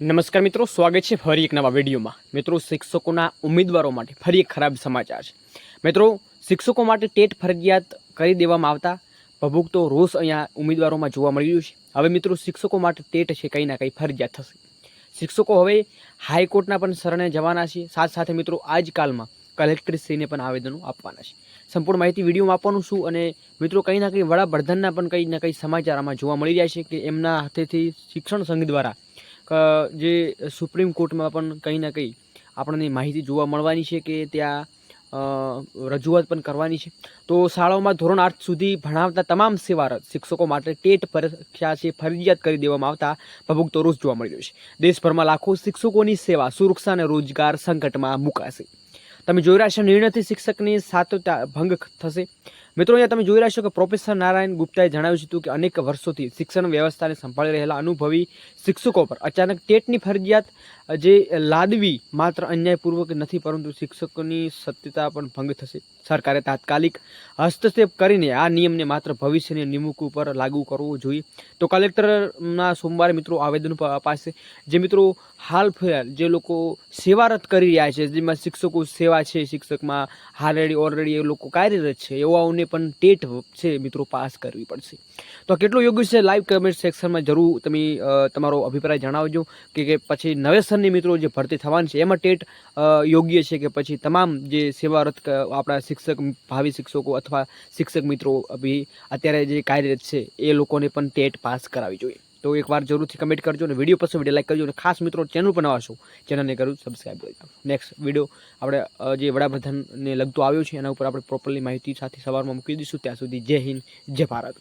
નમસ્કાર મિત્રો, સ્વાગત છે ફરી એક નવા વિડીયોમાં. મિત્રો, શિક્ષકોના ઉમેદવારો માટે ફરી એક ખરાબ સમાચાર છે. મિત્રો, શિક્ષકો માટે ટેટ ફરજિયાત કરી દેવામાં આવતા ભભૂકતો રોષ અહીંયા ઉમેદવારોમાં જોવા મળી રહ્યું છે. હવે મિત્રો, શિક્ષકો માટે ટેટ છે, કંઈ ના કંઈ ફરજિયાત થશે. શિક્ષકો હવે હાઈકોર્ટના પણ શરણે જવાના છે. સાથ સાથે મિત્રો, આજકાલમાં કલેક્ટરશ્રીને પણ આવેદનો આપવાના છે. સંપૂર્ણ માહિતી વિડીયોમાં આપવાનું છું અને મિત્રો, કંઈ ના કંઈ વડાપ્રધાનના પણ કંઈ ના કંઈ સમાચાર આમાં જોવા મળી રહ્યા છે કે એમના હાથેથી શિક્ષણ સંઘ દ્વારા જે સુપ્રીમ કોર્ટમાં પણ કંઈ ના કંઈ આપણને માહિતી જોવા મળવાની છે કે ત્યાં રજૂઆત પણ કરવાની છે. તો શાળાઓમાં ધોરણ આઠ સુધી ભણાવતા તમામ સેવારત શિક્ષકો માટે ટેટ પરીક્ષા છે, ફરજિયાત કરી દેવામાં આવતા ભભૂકતો રોષ જોવા મળી રહ્યો છે. દેશભરમાં લાખો શિક્ષકોની સેવા, સુરક્ષા અને રોજગાર સંકટમાં મુકાશે. તમે જોઈ રહ્યા છો, નિર્ણયથી શિક્ષકની સાતતા ભંગ થશે. મિત્રો, અહીંયા તમે જોઈ રહ્યા છો કે પ્રોફેસર નારાયણ ગુપ્તાએ જણાવ્યું હતું કે અનેક વર્ષોથી શિક્ષણ વ્યવસ્થાને સંભાળી રહેલા અનુભવી શિક્ષકો પર અચાનક ટેટની ફરજિયાત જે લાદવી માત્ર અન્યાયપૂર્વક નથી, પરંતુ શિક્ષકોની સત્યતા પણ ભંગ થશે. સરકારે તાત્કાલિક હસ્તક્ષેપ કરીને આ નિયમને માત્ર ભવિષ્યની નિમણૂક ઉપર લાગુ કરવો જોઈએ. તો કલેક્ટરના સોમવારે મિત્રો આવેદન અપાશે. જે મિત્રો હાલ ફિલહાલ જે લોકો સેવારત કરી રહ્યા છે, જેમાં શિક્ષકો સેવા છે, શિક્ષકમાં હાલરેડી ઓલરેડી એ લોકો કાર્યરત છે એવાઓને પણ ટેટ છે મિત્રો પાસ કરવી પડશે. તો કેટલું યોગ્ય છે? લાઈવ કમેન્ટ સેક્શનમાં જરૂર તમે તમારો અભિપ્રાય જણાવજો. કે પછી નવેસરની મિત્રો જે ભરતી થવાની છે, એમાં ટેટ યોગ્ય છે કે પછી તમામ જે સેવારત આપણા શિક્ષક, ભાવિ શિક્ષકો અથવા શિક્ષક મિત્રો અભી અત્યારે જે કાર્યરત છે, એ લોકોને પણ ટેટ પાસ કરાવવી જોઈએ. તો એકવાર જરૂરથી કમેન્ટ કરજો અને વીડિયો પસંદ વીડિયો લાઈક કરજો અને ખાસ મિત્રો ચેનલ પર નવા છો ચેનલને કરું સબસ્ક્રાઈબ કરજો નેક્સ્ટ વીડિયો આપણે જે વડાપ્રધાનને લગતો આવ્યો છે, એના ઉપર આપણે પ્રોપરલી માહિતી સાથે સવારમાં મૂકી દઈશું. ત્યાં સુધી જય હિન્દ, જય ભારત.